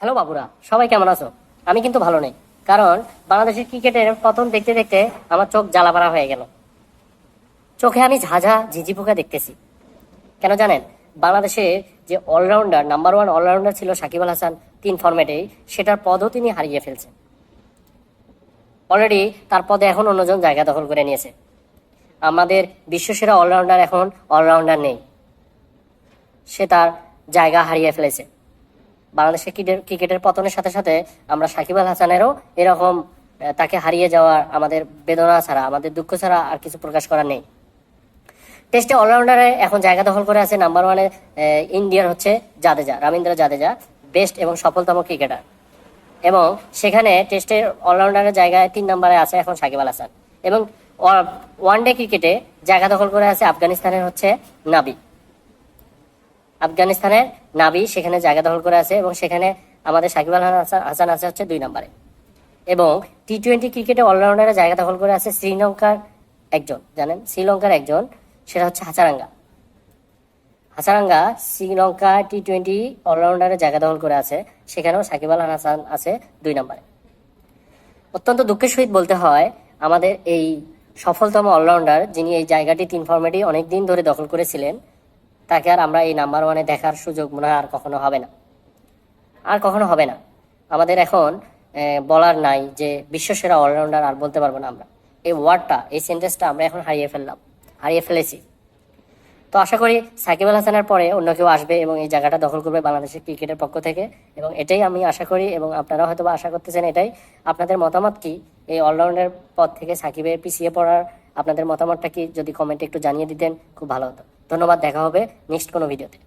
Hello বাবুরা, সবাই কেমন আছো? আমি কিন্তু ভালো নেই, কারণ বাংলাদেশের ক্রিকেটের পতন দেখতে দেখতে আমার চোখ জ্বালাপাড়া হয়ে গেল। চোখে আমি ঝাঝা ঝিঝি পোকা দেখতেছি। কেন জানেন? বাংলাদেশে যে অলরাউন্ডার নাম্বার ওয়ান অলরাউন্ডার ছিল সাকিব আল হাসান তিন ফরম্যাটেই সেটার পদও তিনি হারিয়ে ফেলছেন। অলরেডি তার পদে এখন অন্যজন জায়গা দখল করে নিয়েছে। আমাদের বিশ্বসেরা অলরাউন্ডার এখন অলরাউন্ডার নেই। সে তার জায়গা হারিয়ে ফেলেছে। বাংলাদেশের ক্রিকেট ক্রিকেটের পতনের সাথে সাথে আমরা সাকিব আল হাসানেরও এরকম তাকে হারিয়ে যাওয়ার আমাদের বেদনা ছাড়া, আমাদের দুঃখ ছাড়া আর কিছু প্রকাশ করার নেই। টেস্টে অলরাউন্ডারে এখন জায়গা দখল করে আছে নাম্বার ওয়ানে ইন্ডিয়ার হচ্ছে জাদেজা রবীন্দ্র জাদেজা, বেস্ট এবং সফলতম ক্রিকেটার। এবং সেখানে টেস্টের অলরাউন্ডারের জায়গায় তিন নম্বরে আছে এখন সাকিব আল হাসান। এবং ওয়ান ডে ক্রিকেটে জায়গা দখল করে আছে আফগানিস্তানের হচ্ছে নাবি আফগানিস্তানের নাবি সেখানে জায়গা দখল করে আছে এবং সেখানে আমাদের সাকিব আল হাসান আছে হচ্ছে দুই নম্বরে। এবং টি টোয়েন্টি ক্রিকেটে অলরাউন্ডারে জায়গা দখল করে আছে শ্রীলঙ্কার একজন, জানেন? শ্রীলঙ্কার একজন, সেটা হচ্ছে হাসারাঙ্গা। হাসারাঙ্গা শ্রীলঙ্কা টি টোয়েন্টি অলরাউন্ডারে জায়গা দখল করে আছে, সেখানেও সাকিব আল হাসান আছে দুই নম্বরে। অত্যন্ত দুঃখের সহিত বলতে হয়, আমাদের এই সফলতম অলরাউন্ডার যিনি এই জায়গাটি তিন ফর্মেটে অনেক দিন ধরে দখল করেছিলেন তাকে আর আমরা এই নাম্বার ওয়ানে দেখার সুযোগ মনে হয় আর কখনো হবে না। আর কখনো হবে না। আমাদের এখন বলার নাই যে বিশ্বসেরা অলরাউন্ডার আর বলতে পারব না আমরা। এই ওয়ার্ডটা এই সেন্টেন্সটা আমরা এখন হারিয়ে ফেললাম, হারিয়ে ফেলেছি। তো আশা করি সাকিব আল হাসানের পরে অন্য কেউ আসবে এবং এই জায়গাটা দখল করবে বাংলাদেশের ক্রিকেটের পক্ষ থেকে। এবং এটাই আমি আশা করি এবং আপনারা হয়তো আশা করতেছেন এটাই। আপনাদের মতামত কি এই অলরাউন্ডার পদ থেকে সাকিবের পিছিয়ে পড়ার আপনাদের মতামতটা কি? যদি কমেন্টে একটু জানিয়ে দিতেন, খুব ভালো হতো। ধন্যবাদ, দেখা হবে নেক্সট কোনো ভিডিওতে